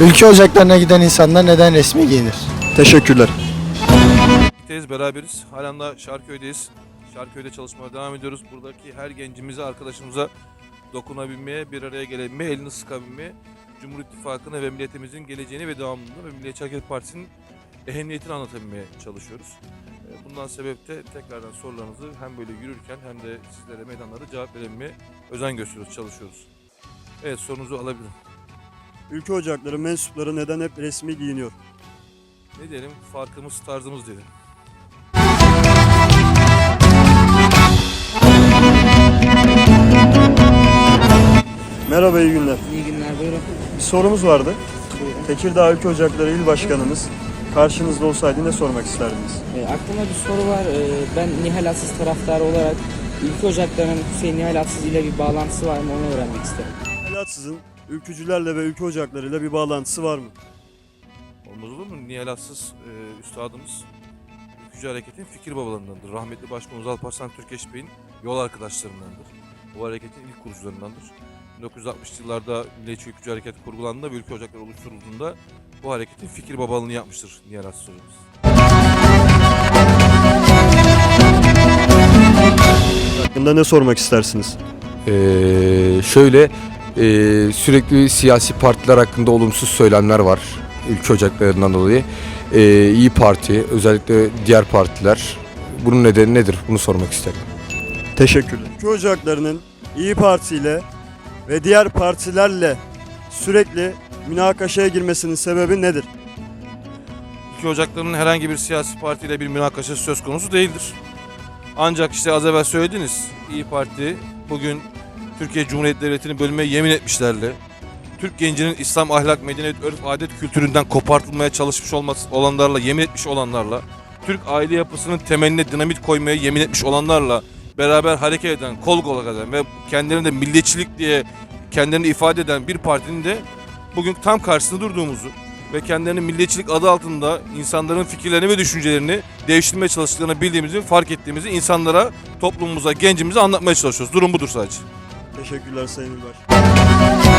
Ülke ocaklarına giden insanlar neden resmi giyinir? Teşekkürler. Birlikteyiz, beraberiz. Halen daha Şarköy'deyiz. Şarköy'de çalışmaya devam ediyoruz. Buradaki her gencimize, arkadaşımıza dokunabilmeye, bir araya gelebilmeye, elini sıkabilmeye, Cumhur İttifakı'na ve milletimizin geleceğini ve devamlılığını ve Milliyetçi Hareket Partisi'nin ehemmiyetini anlatabilmeye çalışıyoruz. Ee, Bundan sebep de tekrardan sorularınızı hem böyle yürürken hem de sizlere meydanlarda cevap verebilmeye özen gösteriyoruz, çalışıyoruz. Evet sorunuzu alabilirim. Ülke ocakları mensupları neden hep resmi giyiniyor? Ne diyelim? Farkımız, tarzımız diyelim. Merhaba iyi günler. İyi günler buyurun. Bir sorumuz vardı. Buyurun. Tekirdağ Ülke Ocakları İl Başkanımız karşınızda olsaydı ne sormak isterdiniz? E, aklımda bir soru var. E, ben Nihal Atsız taraftarı olarak ülke ocaklarının Hüseyin Nihal Atsız ile bir bağlantısı var mı onu öğrenmek isterim. Helatsız'ın ülkücülerle ve ülke ocaklarıyla bir bağlantısı var mı? Olmaz olur mu? Nihal Assız e, üstadımız Ülkücü Hareket'in fikir babalarındandır. Rahmetli Başkanımız Alparslan Türkeş Bey'in yol arkadaşlarındandır. Bu hareketin ilk kurucularındandır. 1960'lı yıllarda Milliyetçi Ülkücü Hareket kurgulandığında ve ülke ocakları oluşturulduğunda bu hareketin fikir babalığını yapmıştır Nihal Assız hocamız. Hakkında ne sormak istersiniz? Ee, şöyle e, sürekli siyasi partiler hakkında olumsuz söylemler var ülke ocaklarından dolayı. Ee, İyi Parti özellikle diğer partiler bunun nedeni nedir? Bunu sormak isterim. Teşekkürler. Ülke ocaklarının İyi Parti ile ve diğer partilerle sürekli münakaşaya girmesinin sebebi nedir? Ülke ocaklarının herhangi bir siyasi partiyle bir münakaşası söz konusu değildir. Ancak işte az evvel söylediniz İyi Parti bugün Türkiye Cumhuriyeti Devleti'ni bölmeye yemin etmişlerle Türk gencinin İslam ahlak, medeniyet, örf, adet kültüründen kopartılmaya çalışmış olanlarla, yemin etmiş olanlarla, Türk aile yapısının temeline dinamit koymaya yemin etmiş olanlarla beraber hareket eden, kol kola gelen ve kendilerini de milliyetçilik diye kendilerini ifade eden bir partinin de bugün tam karşısında durduğumuzu ve kendilerini milliyetçilik adı altında insanların fikirlerini ve düşüncelerini değiştirmeye çalıştıklarını bildiğimizi, fark ettiğimizi insanlara, toplumumuza, gencimize anlatmaya çalışıyoruz. Durum budur sadece. Teşekkürler Sayın Ülber.